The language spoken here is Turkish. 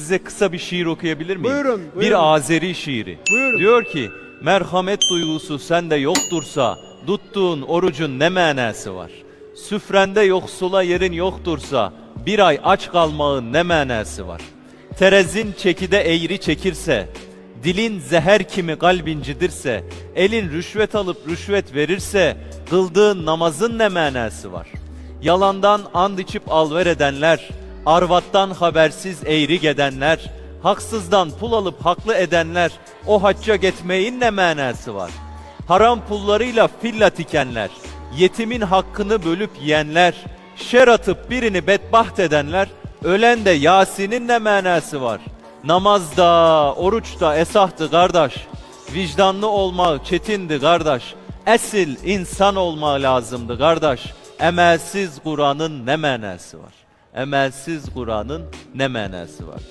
size kısa bir şiir okuyabilir miyim? Buyurun, buyurun. Bir Azeri şiiri. Buyurun. Diyor ki, merhamet duygusu sende yoktursa, tuttuğun orucun ne manası var? Süfrende yoksula yerin yoktursa, bir ay aç kalmağın ne manası var? Terezin çekide eğri çekirse, dilin zeher kimi kalbincidirse, elin rüşvet alıp rüşvet verirse, kıldığın namazın ne manası var? Yalandan and içip alver edenler, arvattan habersiz eğri gedenler, haksızdan pul alıp haklı edenler, o hacca gitmeyin ne manası var? Haram pullarıyla filla tikenler, yetimin hakkını bölüp yiyenler, şer atıp birini bedbaht edenler, ölen de Yasin'in ne manası var? Namazda, oruçta esahtı kardeş, vicdanlı olmak çetindi kardeş, esil insan olmak lazımdı kardeş. Emelsiz Kur'an'ın ne manası var? Emelsiz Kur'an'ın ne manası var?